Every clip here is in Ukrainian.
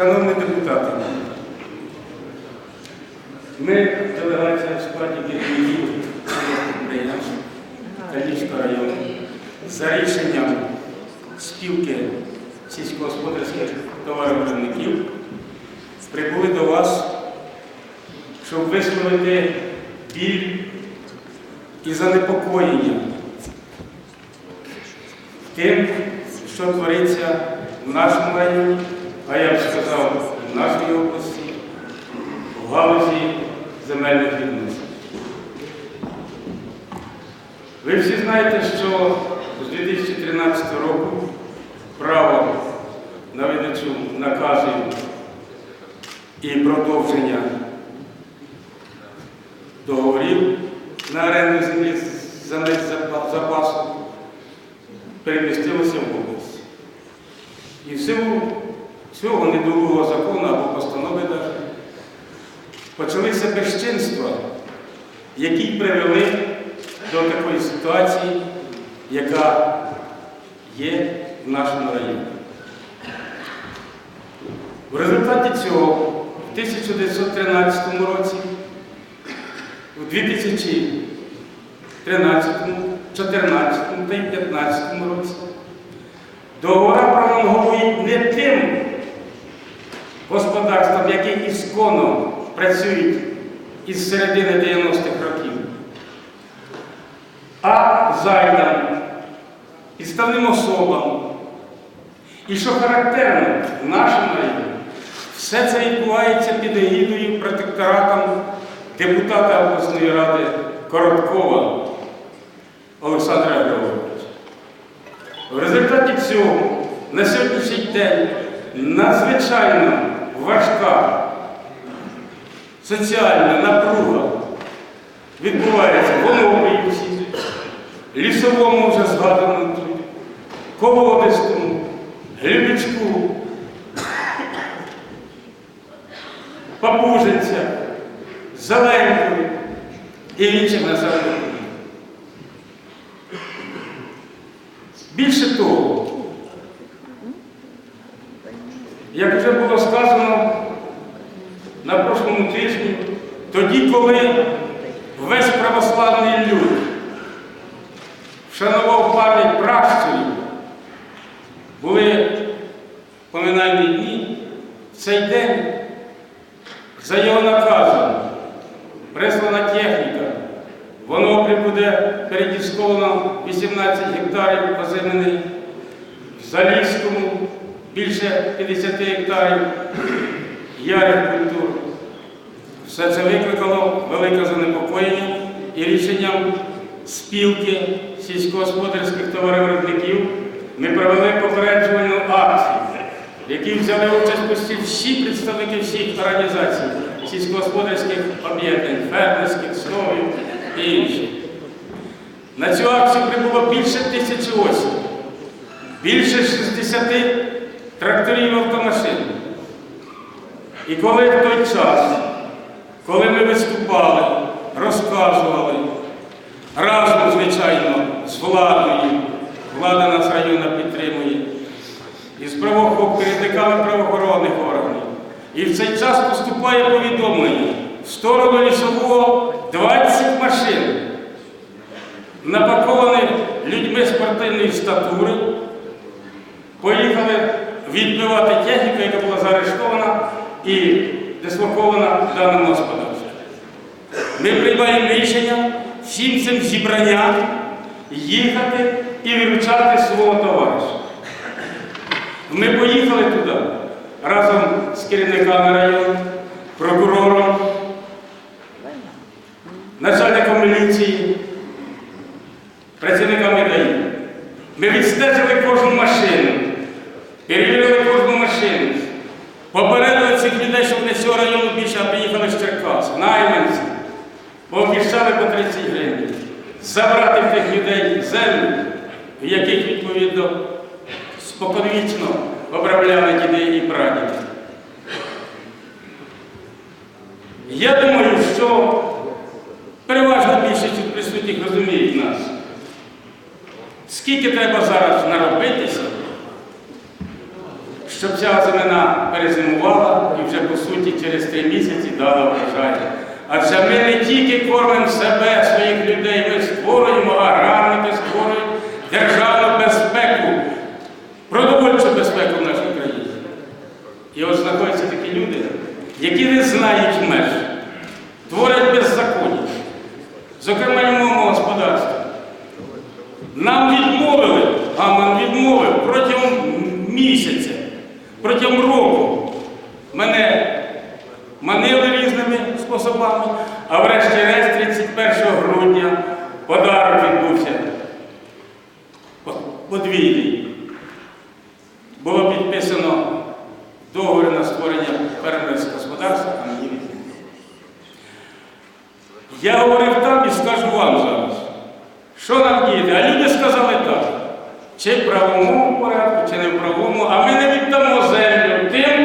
Шановні депутати, ми делегація в складі керівників підприємств району. За рішенням спілки сільськогосподарських товаровиробників прибули до вас, щоб висловити біль і занепокоєння тим, що твориться в нашому районі, а я б сказав, в нашій області, в галузі земельних відносин. Ви всі знаєте, що з 2013 року право на видачу наказів і продовження договорів на оренду які привели до такої ситуації, яка є в нашому районі. В результаті цього в 1913 році, у 2013, 14 та й 15 році договора пролонговують не тим господарствам, які ісконно працюють із середини 90-х років, а зайдам, підставним особам. І що характерно в нашому районі, все це відбувається під егідою протекторатом депутата обласної ради Короткова Олександра Григоровича. В результаті цього на сьогоднішній день надзвичайно важка соціальна напруга відбувається в Онопрівці, лісовому вже згаданому Колодистому, Глібічку, Папужинця, Зеленку і інших населених. Більше того, як вже було сказано тоді, коли весь православний люд вшанував пам'ять пращурів, були поминальні дні, в цей день за його наказом прислана техніка. Воно прибуде передісковано 18 гектарів озимини, в Заліському більше 50 гектарів ярих культур. Все це викликало велике занепокоєння і рішенням спілки сільськогосподарських товаровиробників ми провели попереджувальну акцію, в якій взяли участь почти всі представники всіх організацій сільськогосподарських об'єднань, фермерських, словів і інших. На цю акцію прибуло більше тисячі осіб, більше 60 тракторів автомашин. І коли в той час, коли ми виступали, розказували, разом, звичайно, з владою, влада нас районна підтримує, і з керівниками правоохоронних органів. І в цей час поступає повідомлення. В сторону лісового 20 машин, напакованих людьми спортивної статури, поїхали відбивати техніку, яка була заарештована і дислокована в даному. Ми приймаємо рішення всім цим зібранням їхати і вивчати свого товариша. Ми поїхали туди разом з керівниками району, прокурором, начальником міліції, працівниками ДАІ. Ми відстежили кожну машину, перевірили кожну машину, попередили цих людей, щоб не з цього району більше, а приїхали з Найманці, пообіцяли по 30 гривень, забрати в тих людей землю, в яких відповідно споконвічно обробляли діди і прадіди. Я думаю, що переважна більшість присутніх розуміють нас. Скільки треба зараз наробитися, щоб ця земля перезимувала і вже по суті через три місяці дала врожай. Адже ми не тільки кормимо себе, своїх людей, ми створюємо аграрники, створюємо державну безпеку, продовольчу безпеку в нашій країні. І от знаходяться такі люди, які не знають меж, творять беззаконня, зокрема і в моєму господарстві. Нам відмовили, Гаман відмовив протягом місяця, протягом року. Способами, а врешті-решт 31 грудня подарок відбувся подвійний. Було підписано договір на створення фермерського господарства. Я говорив там і скажу вам зараз. Що нам діяти? А люди сказали так. Чи в правовому порядку, чи не в правовому, а ми не віддамо землю тим,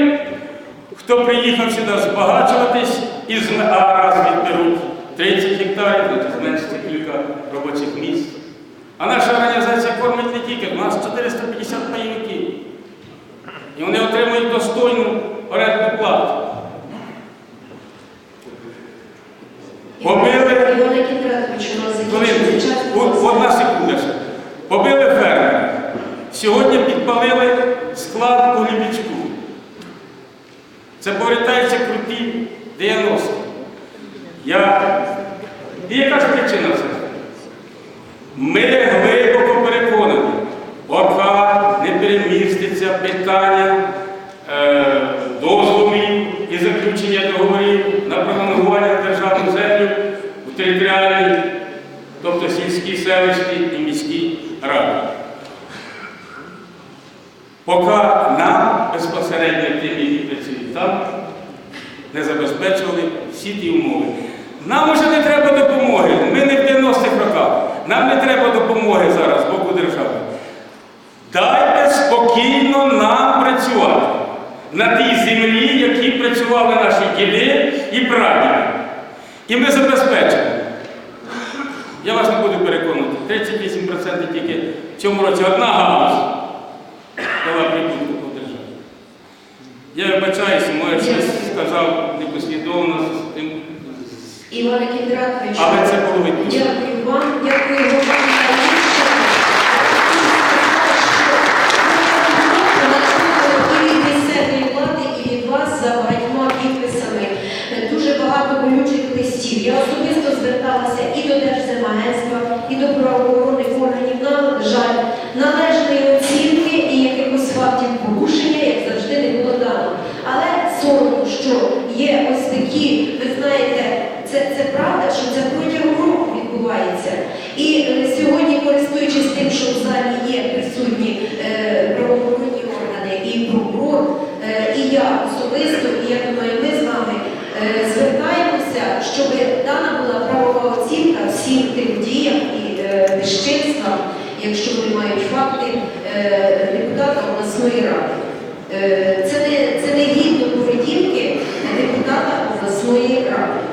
хто приїхав сюди збагачуватись і з а раз відберуть 30 гектарів, значить зменшиться кілька робочих місць. А наша організація кормить не тільки, у нас 450 пайовиків. І вони отримують достойну орендну плату. Побили. Одна секунда ще. Побили фермера. Сьогодні підпалили склад у Глібічку. Це повертається круті 90. Я... І яка ж причина це? Ми глибоко переконані, поки не переміститься питання е, дозволів і заключення договорів на пролонгування державну землю в територіальній, тобто сільській, селищній і міській раді. Поки нам безпосередньо тим, які працюють там, не забезпечували всі ті умови. Нам уже не треба допомоги. Ми не в 90-х роках. Нам не треба допомоги зараз з боку держави. Дайте спокійно нам працювати на тій землі, які працювали наші діди і прадіди. І ми забезпечимо. Я вас не буду переконувати. 38% тільки в цьому році одна галузь дала прибутку по державі. Я вибачаюся, може щось сказав непослідовно з тим. Івана Кіндратовичу, Але це було відповідь. дякую вам, дякую вам. За багатьма підписами. Дуже багато болючих листів. Я особисто зверталася і до Держземагентства, і до правоохоронних органів. На жаль, належної оцінки і якихось фактів порушення, як завжди, не було дано. Але соромно, що є ось такі, ви знаєте, це, це правда, що це протягом року відбувається. І е, сьогодні, користуючись тим, що в залі є присутні е, правоохоронні органи і прокурор, е, і я особисто, і я думаю, ми з вами е, звертаємося, щоб дана була правова оцінка всім тим діям і безчинствам, якщо вони мають факти депутата обласної ради. Це не, це не гідно поведінки депутата обласної ради.